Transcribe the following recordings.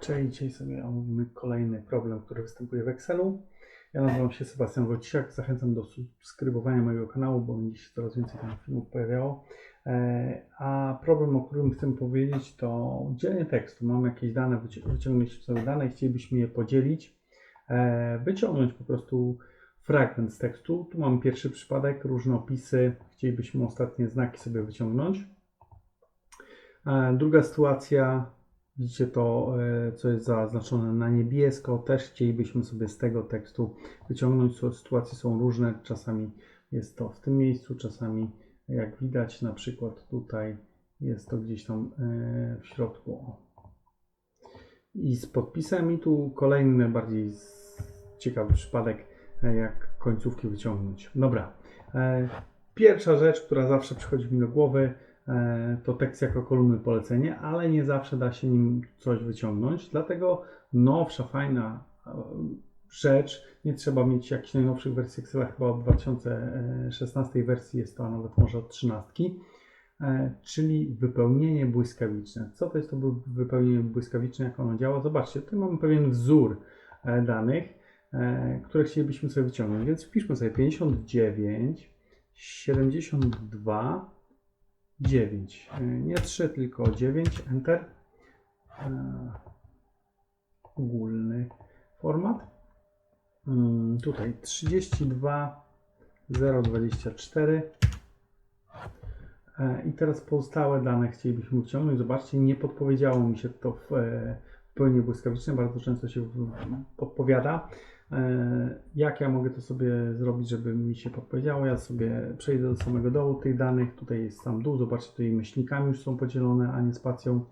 Cześć, dzisiaj sobie omówimy kolejny problem, który występuje w Excelu. Ja nazywam się Sebastian Wojciak, zachęcam do subskrybowania mojego kanału, bo będzie się coraz więcej tam filmów pojawiało. E, A problem, o którym chcę powiedzieć, to dzielenie tekstu. Mamy jakieś dane, wyci- wyciągnęliśmy sobie dane i chcielibyśmy je podzielić, e, wyciągnąć po prostu fragment z tekstu. Tu mamy pierwszy przypadek, różne opisy, chcielibyśmy ostatnie znaki sobie wyciągnąć. E, Druga sytuacja, widzicie to, e, co jest zaznaczone na niebiesko, też chcielibyśmy sobie z tego tekstu wyciągnąć. Sytuacje są różne, czasami jest to w tym miejscu, czasami jak widać na przykład tutaj jest to gdzieś tam e, w środku. I z podpisem i tu kolejny bardziej ciekawy przypadek, e, jak końcówki wyciągnąć. Dobra. Pierwsza rzecz, która zawsze przychodzi mi do głowy, to tekst jako kolumny polecenie, ale nie zawsze da się nim coś wyciągnąć, dlatego nowsza, fajna e, rzecz, nie trzeba mieć jakichś najnowszych wersji Excela, chyba od 2016 wersji jest to, a nawet może od 13, e, czyli wypełnienie błyskawiczne. Co to jest to wy- wypełnienie błyskawiczne, jak ono działa? Zobaczcie, tutaj mamy pewien wzór e, danych, e, które chcielibyśmy sobie wyciągnąć, więc wpiszmy sobie 59, 72, 9. E, Nie 3, tylko 9. Enter. E, Ogólny format. Mm, Tutaj 32, 024. E, I teraz pozostałe dane chcielibyśmy wyciągnąć. Zobaczcie, nie podpowiedziało mi się to w w pełni błyskawiczne. Bardzo często się podpowiada. E, Jak ja mogę to sobie zrobić, żeby mi się podpowiedziało? Ja sobie przejdę do samego dołu tych danych. Tutaj jest sam dół. Zobaczcie, tutaj myślnikami już są podzielone, a nie spacją.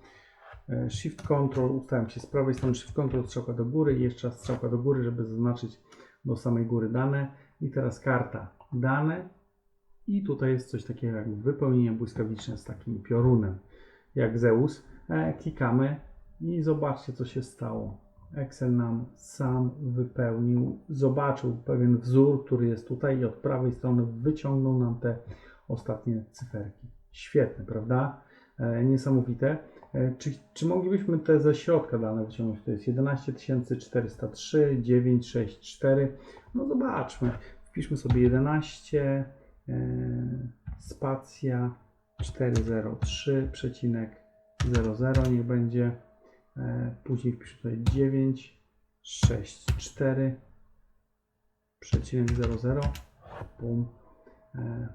E, Shift Control, ustawiam się z prawej strony Shift Control, strzałka do góry i jeszcze raz strzałka do góry, żeby zaznaczyć do samej góry dane. I teraz karta dane. I tutaj jest coś takiego jak wypełnienie błyskawiczne z takim piorunem, jak Zeus. E, Klikamy i zobaczcie, co się stało. Excel nam sam wypełnił, zobaczył pewien wzór, który jest tutaj i od prawej strony wyciągnął nam te ostatnie cyferki. Świetne, prawda? E, niesamowite. E, czy, czy moglibyśmy te ze środka dane wyciągnąć? To jest 11 403, 964. No zobaczmy. Wpiszmy sobie 11 e, spacja 403 przecinek 00 niech będzie. E, później wpiszę tutaj 9 6 4 przecinek 00. Bum. E,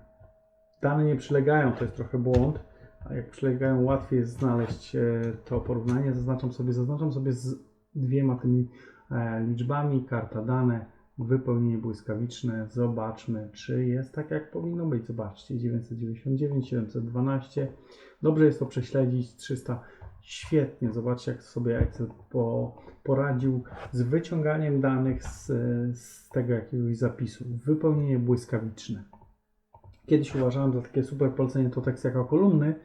dane nie przylegają, to jest trochę błąd. A jak przylegają, łatwiej jest znaleźć e, to porównanie. Zaznaczam sobie, zaznaczam sobie z dwiema tymi liczbami, karta dane, wypełnienie błyskawiczne. Zobaczmy, czy jest tak, jak powinno być. Zobaczcie, 999, 712. Dobrze jest to prześledzić. 300. Świetnie. Zobaczcie, jak sobie Excel po, poradził z wyciąganiem danych z, z tego jakiegoś zapisu. Wypełnienie błyskawiczne. Kiedyś uważałem za takie super polecenie to tekst jako kolumny,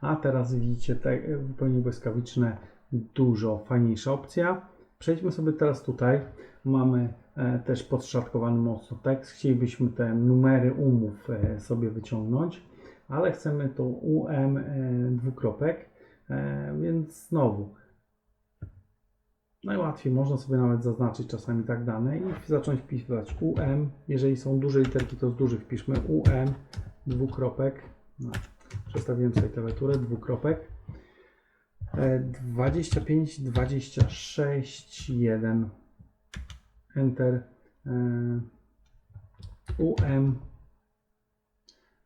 a teraz widzicie te wypełnienie błyskawiczne dużo fajniejsza opcja. Przejdźmy sobie teraz tutaj. Mamy e, też podszatkowany mocno tekst. Chcielibyśmy te numery umów e, sobie wyciągnąć, ale chcemy to UM e, dwukropek, więc znowu najłatwiej można sobie nawet zaznaczyć czasami tak dane i zacząć wpisywać UM. Jeżeli są duże literki, to z dużych wpiszmy UM dwukropek. No, przestawiłem sobie klawiaturę dwukropek. E, 25, 26, 1. Enter. E, UM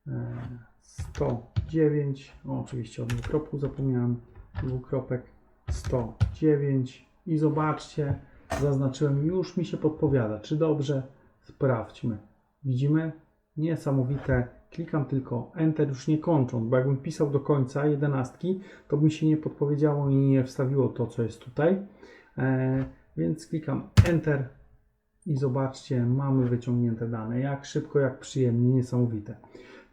e, 109. O, oczywiście o dwukropku zapomniałem. Dwukropek 109. I zobaczcie, zaznaczyłem, już mi się podpowiada. Czy dobrze? Sprawdźmy. Widzimy? Niesamowite. Klikam tylko Enter, już nie kończąc, bo jakbym pisał do końca jedenastki, to by mi się nie podpowiedziało i nie wstawiło to, co jest tutaj. E, więc klikam Enter i zobaczcie, mamy wyciągnięte dane. Jak szybko, jak przyjemnie, niesamowite.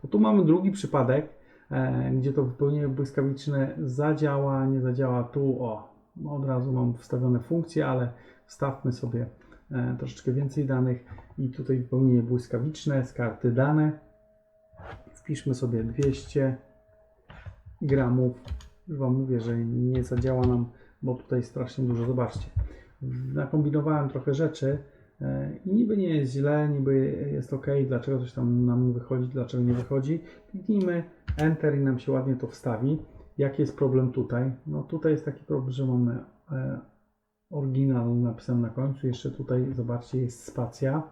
To tu mamy drugi przypadek, e, gdzie to wypełnienie błyskawiczne zadziała, nie zadziała. Tu o, od razu mam wstawione funkcje, ale wstawmy sobie e, troszeczkę więcej danych i tutaj wypełnienie błyskawiczne z karty dane. Wpiszmy sobie 200 gramów. Już Wam mówię, że nie zadziała nam bo tutaj strasznie dużo, zobaczcie. Nakombinowałem trochę rzeczy i niby nie jest źle, niby jest ok, dlaczego coś tam nam wychodzi, dlaczego nie wychodzi. Kliknijmy Enter i nam się ładnie to wstawi. Jaki jest problem tutaj? No tutaj jest taki problem, że mamy e, oryginal napisany na końcu, jeszcze tutaj zobaczcie jest spacja.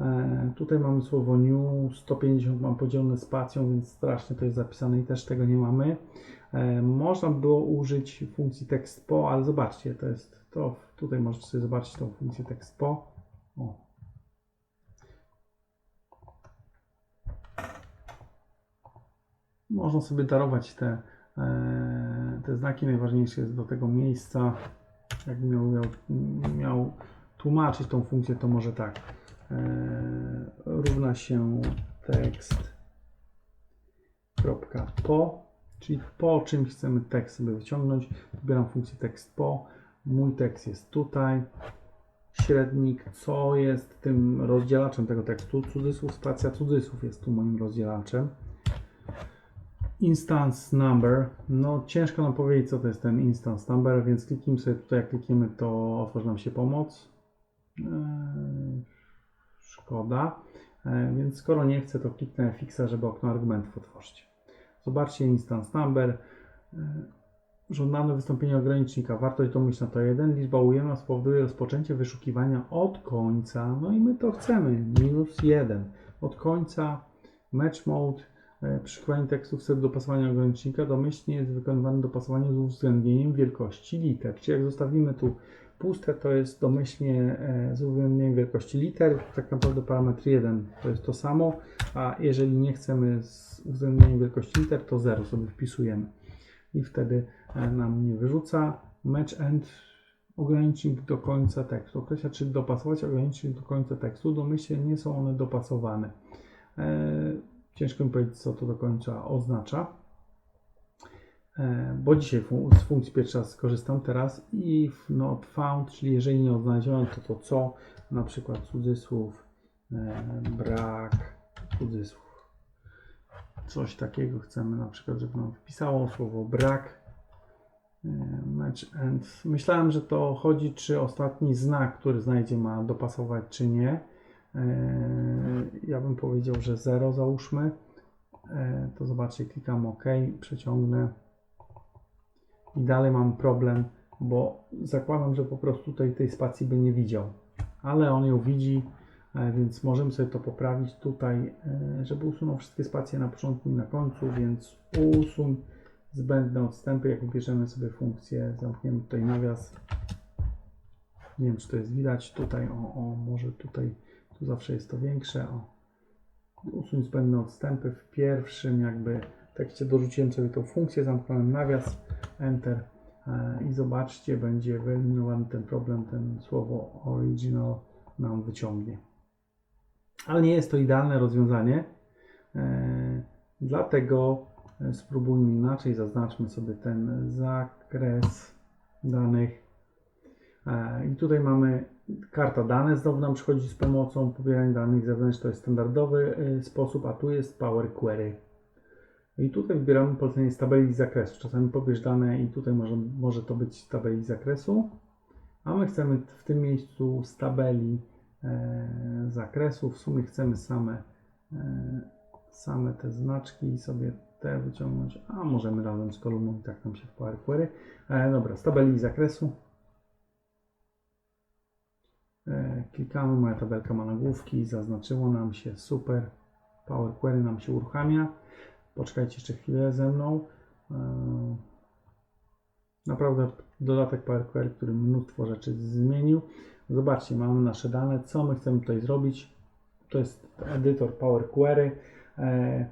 E, tutaj mamy słowo new, 150 mam podzielone spacją, więc strasznie to jest zapisane i też tego nie mamy. E, można było użyć funkcji text po, ale zobaczcie, to jest to, tutaj możecie sobie zobaczyć tą funkcję text po. O. Można sobie darować te, e, te znaki, najważniejsze jest do tego miejsca, jakbym miał, miał, miał tłumaczyć tą funkcję, to może tak e, równa się tekst kropka po, czyli po czym chcemy tekst sobie wyciągnąć. Wybieram funkcję tekst po. Mój tekst jest tutaj. Średnik, co jest tym rozdzielaczem tego tekstu? Cudzysłów, spacja, cudzysłów jest tu moim rozdzielaczem. Instance number. No ciężko nam powiedzieć, co to jest ten instance number, więc kliknijmy sobie tutaj, jak klikniemy, to otworzy nam się pomoc. Eee, szkoda. E, Więc skoro nie chcę, to kliknę fixa, żeby okno argumentów otworzyć. Zobaczcie instance number. E, Żądane wystąpienie ogranicznika. Wartość domyślna to 1. Liczba ujemna spowoduje rozpoczęcie wyszukiwania od końca. No i my to chcemy. Minus 1. Od końca match mode. e, Przyszukiwanie tekstu w celu dopasowania ogranicznika domyślnie jest wykonywane dopasowanie z uwzględnieniem wielkości liter. Czyli jak zostawimy tu puste, to jest domyślnie e, z uwzględnieniem wielkości liter. Tak naprawdę parametr 1 to jest to samo, a jeżeli nie chcemy z uwzględnieniem wielkości liter, to 0 sobie wpisujemy. I wtedy e, nam nie wyrzuca. Match end ogranicznik do końca tekstu. Określa, czy dopasować ogranicznik do końca tekstu. Domyślnie nie są one dopasowane. E, Ciężko mi powiedzieć, co to do końca oznacza. E, Bo dzisiaj z funkcji pierwszy raz skorzystam teraz if not found, czyli jeżeli nie odnaleziono, to to co, na przykład cudzysłów, brak cudzysłów. Coś takiego chcemy na przykład, żeby nam wpisało słowo brak. e, Match end. Myślałem, że to chodzi, czy ostatni znak, który znajdzie, ma dopasować, czy nie. E, Ja bym powiedział, że 0 załóżmy. E, To zobaczcie, klikam OK, przeciągnę. I dalej mam problem, bo zakładam, że po prostu tutaj tej spacji by nie widział. Ale on ją widzi, więc możemy sobie to poprawić tutaj, e, żeby usunął wszystkie spacje na początku i na końcu, więc usuń zbędne odstępy, jak wybierzemy sobie funkcję, zamkniemy tutaj nawias. Nie wiem, czy to jest widać tutaj, o, o może tutaj, tu zawsze jest to większe, o. Usuń zbędne odstępy w pierwszym jakby tekście dorzuciłem sobie tą funkcję, zamknąłem nawias, Enter e, i zobaczcie, będzie wyeliminowany ten problem, ten słowo original nam wyciągnie. Ale nie jest to idealne rozwiązanie, e, dlatego e, spróbujmy inaczej, zaznaczmy sobie ten zakres danych E, I tutaj mamy karta dane, znowu nam przychodzi z pomocą pobierania danych zewnętrznych, to jest standardowy sposób, a tu jest Power Query. I tutaj wybieramy polecenie z tabeli zakresu. Czasami pobierz dane i tutaj może, może to być z tabeli zakresu, a my chcemy w tym miejscu z tabeli zakresu, w sumie chcemy same, e, same te znaczki sobie te wyciągnąć, a możemy razem z kolumną i tak nam się w Power Query. E, dobra, z tabeli zakresu E, Klikamy, moja tabelka ma nagłówki, zaznaczyło nam się, super. Power Query nam się uruchamia. Poczekajcie jeszcze chwilę ze mną. E, Naprawdę dodatek Power Query, który mnóstwo rzeczy zmienił. Zobaczcie, mamy nasze dane. Co my chcemy tutaj zrobić? To jest edytor Power Query. E,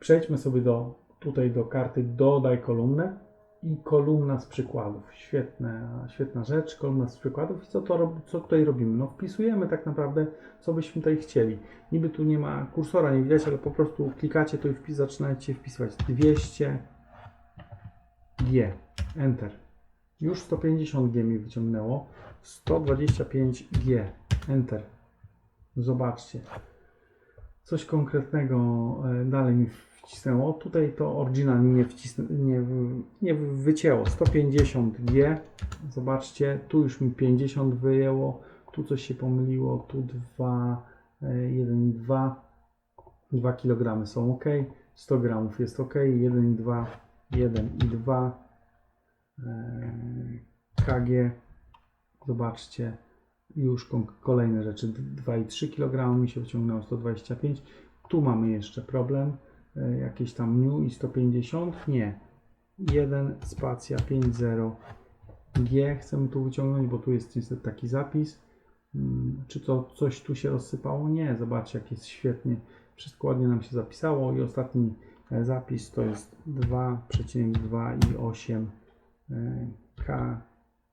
Przejdźmy sobie do, tutaj do karty Dodaj kolumnę i kolumna z przykładów. Świetna, świetna rzecz, kolumna z przykładów. I co, to, co tutaj robimy? No wpisujemy tak naprawdę, co byśmy tutaj chcieli. Niby tu nie ma kursora, nie widać, ale po prostu klikacie tu i wpis, zaczynacie wpisywać 200 G, Enter. Już 150 G mi wyciągnęło. 125 G, Enter. Zobaczcie. coś konkretnego e, dalej mi wcisnęło. Tutaj to oryginalnie nie, wcisnę, nie, nie wycięło. 150 G. Zobaczcie, tu już mi 50 wyjęło. Tu coś się pomyliło. Tu 2, 1 i 2. 2 kg są ok. 100 gramów jest ok. 1 i 2, 1 i 2. E, KG. Zobaczcie, już kolejne rzeczy. 2,3 kg mi się wyciągnęło 125. Tu mamy jeszcze problem. E, Jakieś tam new i 150. Nie. 1 spacja 50 G chcemy tu wyciągnąć, bo tu jest niestety taki zapis. Mm, Czy to coś tu się rozsypało? Nie. Zobaczcie, jak jest świetnie. Wszystko ładnie nam się zapisało i ostatni e, zapis to jest 2,2 i 8 e,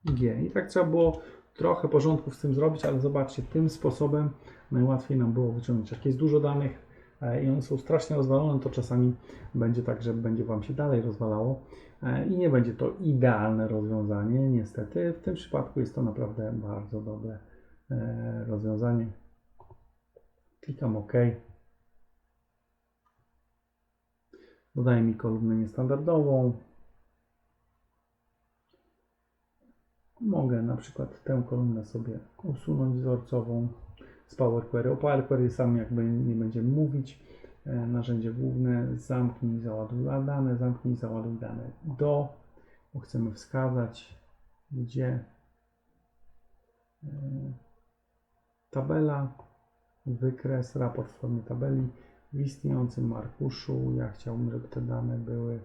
KG. I tak trzeba było trochę porządków z tym zrobić, ale zobaczcie, tym sposobem najłatwiej nam było wyciągnąć. Jak jest dużo danych e, i one są strasznie rozwalone, to czasami będzie tak, że będzie Wam się dalej rozwalało e, i nie będzie to idealne rozwiązanie. Niestety w tym przypadku jest to naprawdę bardzo dobre e, rozwiązanie. Klikam OK. Dodaje mi kolumnę niestandardową. Mogę na przykład tę kolumnę sobie usunąć wzorcową z Power Query. O Power Query sam jakby nie będziemy mówić. E, Narzędzie główne zamknij, załaduj dane, zamknij, załaduj dane do, bo chcemy wskazać gdzie e, tabela, wykres, raport w formie tabeli w istniejącym arkuszu. Ja chciałbym, żeby te dane były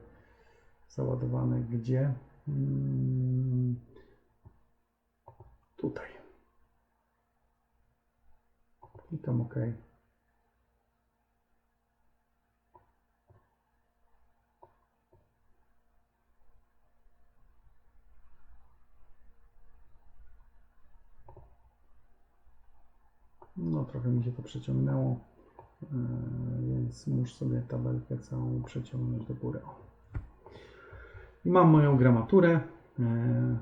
załadowane gdzie? Mm, tutaj. Klikam OK. No, trochę mi się to przeciągnęło, e, więc muszę sobie tabelkę całą przeciągnąć do góry. I mam moją gramaturę, e,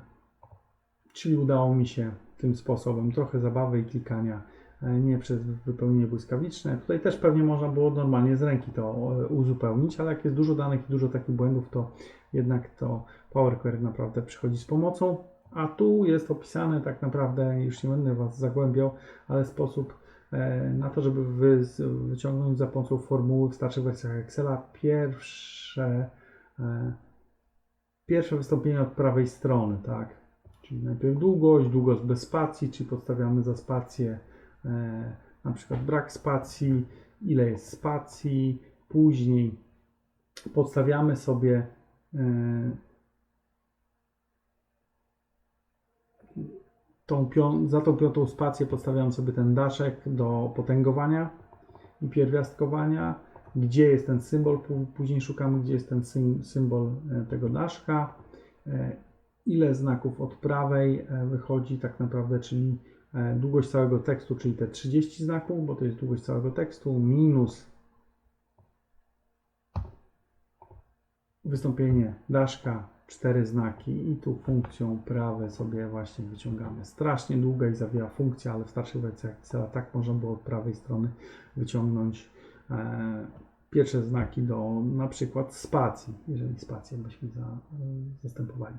czyli udało mi się tym sposobem trochę zabawy i klikania, nie przez wypełnienie błyskawiczne. Tutaj też pewnie można było normalnie z ręki to e, uzupełnić, ale jak jest dużo danych i dużo takich błędów, to jednak to Power Query naprawdę przychodzi z pomocą. A tu jest opisane tak naprawdę, już nie będę Was zagłębiał, ale sposób e, na to, żeby wyciągnąć za pomocą formuły w starszych wersjach Excela pierwsze, e, pierwsze wystąpienie od prawej strony, tak? Czyli najpierw długość, długość bez spacji, czyli podstawiamy za spację e, na przykład brak spacji, ile jest spacji, później podstawiamy sobie e, tą za tą piątą spację podstawiam sobie ten daszek do potęgowania i pierwiastkowania, gdzie jest ten symbol, Pó- później szukamy, gdzie jest ten sym- symbol e, tego daszka, e, ile znaków od prawej e, wychodzi tak naprawdę, czyli e, długość całego tekstu, czyli te 30 znaków, bo to jest długość całego tekstu, minus wystąpienie daszka, cztery znaki i tu funkcją prawe sobie właśnie wyciągamy. Strasznie długa i zawiła funkcja, ale w starszych wersjach Excela tak można było od prawej strony wyciągnąć e, pierwsze znaki do na przykład spacji, jeżeli spację byśmy za, e, zastępowali.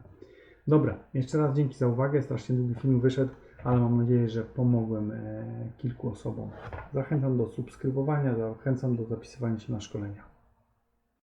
Dobra, jeszcze raz dzięki za uwagę. Strasznie długi film wyszedł, ale mam nadzieję, że pomogłem e, kilku osobom. Zachęcam do subskrybowania, zachęcam do zapisywania się na szkolenia.